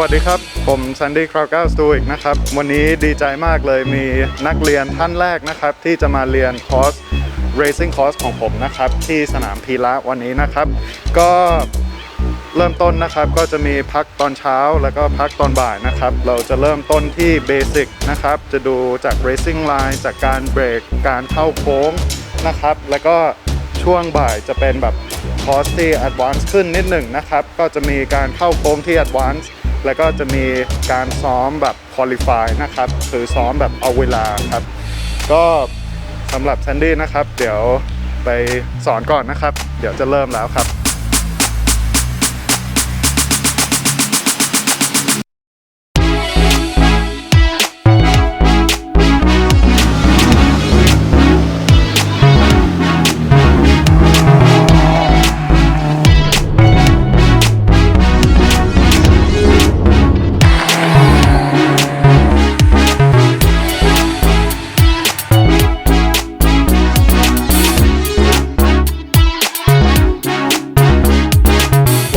วัสดีครับ ผมซันดี้คราวก้าสตูอีกนะครับ วันนี้ดีใจมากเลยมีนักเรียนท่านแรกนะครับ ที่จะมาเรียนคอร์ส Racing Course ของผมนะครับ ที่สนามพีระวันนี้นะครับ ก็เริ่มต้นนะครับก็จะมีพักตอนเช้าแล้วก็พักตอนบ่ายนะครับ เราจะเริ่มต้นที่เบสิกนะครับ จะดูจาก Racing Line จากการเบรกการเข้าโค้งนะครับ แล้วก็ช่วงบ่ายจะเป็นแบบคอร์สที่ Advance ขึ้นนิดหนึ่งนะครับ ก็จะมีการเข้าโค้งที่ Advance แล้วก็จะมีการซ้อมแบบคอลิฟายนะครับคือซ้อมแบบเอาเวลาครับ ก็สำหรับแซนดี้นะครับ เดี๋ยวไปสอนก่อนนะครับ เดี๋ยวจะเริ่มแล้วครับ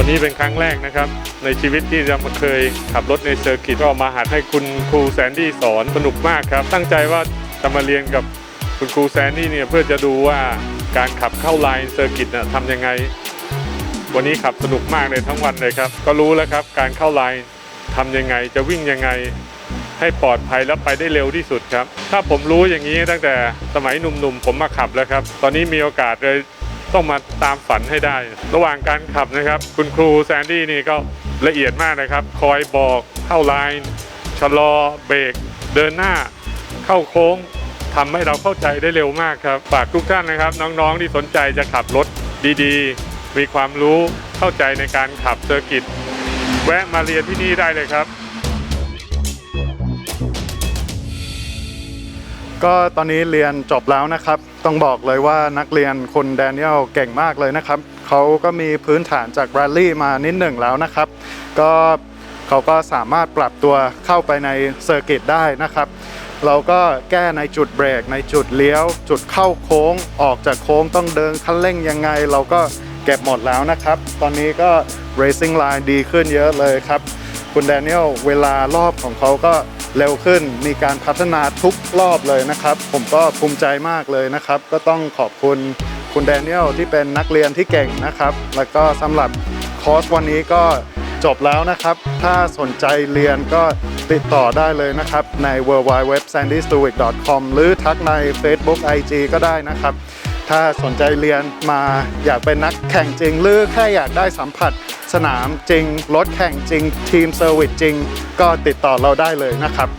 นี้เป็นครั้งแรกนะครับ ในชีวิตที่จะมาเคยขับรถในเซอร์กิตก็มาหัดให้คุณครูแซนดี้สอนสนุกมากครับ ตั้งใจว่าจะมาเรียนกับคุณครูแซนดี้เนี่ยเพื่อจะดูว่าการขับเข้าไลน์เซอร์กิตนะทำยังไง วันนี้ขับสนุกมากเลยทั้งวันเลยครับ ก็รู้แล้วครับ การเข้าไลน์ทำยังไงจะวิ่งยังไงให้ปลอดภัยและไปได้เร็วที่สุดครับ ถ้าผมรู้อย่างนี้ตั้งแต่สมัยหนุ่มๆผมมาขับแล้วครับ ตอนนี้มีโอกาสเลย ต้องมาตามฝันให้ได้ ระหว่างการขับนะครับ คุณครูแซนดี้นี่ก็ละเอียดมากนะครับ คอยบอกเข้าไลน์ชะลอเบรกเดินหน้า เข้าโค้งทำให้เราเข้าใจได้เร็วมากครับ ฝากทุกท่านนะครับ น้องๆที่สนใจจะขับรถดีๆ มีความรู้เข้าใจในการขับเซอร์กิตแวะมาเรียนที่นี่ได้เลยครับ ก็ตอนนี้เรียนจบแล้วนะครับ ต้องบอกเลยว่านักเรียนคุณแดเนียลเก่งมากเลยนะครับ เขาก็มีพื้นฐานจากแรลลี่มานิดหนึ่งแล้วนะครับ ก็เขาก็สามารถปรับตัวเข้าไปในเซอร์กิตได้นะครับ เราก็แก้ในจุดเบรก ในจุดเลี้ยว จุดเข้าโค้งออกจากโค้งต้องเดินคันเร่งยังไง เราก็เก็บหมดแล้วนะครับ ตอนนี้ก็ racing line ดีขึ้นเยอะเลยครับ คุณแดเนียลเวลารอบของเขาก็ เร็วขึ้น มีการพัฒนาทุกรอบเลยนะครับ ผมก็ภูมิใจมากเลยนะครับ ก็ต้องขอบคุณคุณแดเนียลที่เป็นนักเรียนที่เก่งนะครับ แล้วก็สำหรับคอร์สวันนี้ก็จบแล้วนะครับ ถ้าสนใจเรียนก็ติดต่อได้เลยนะครับ ใน w w w s a n d y s t u i c c o m หรือทักใน Facebook IG ก็ได้นะครับ ถ้าสนใจเรียนมาอยากเป็นนักแข่งจริง หรือแค่อยากได้สัมผัสสนามจริง รถแข่งจริง ทีมเซอร์วิสจริง ก็ติดต่อเราได้เลยนะครับ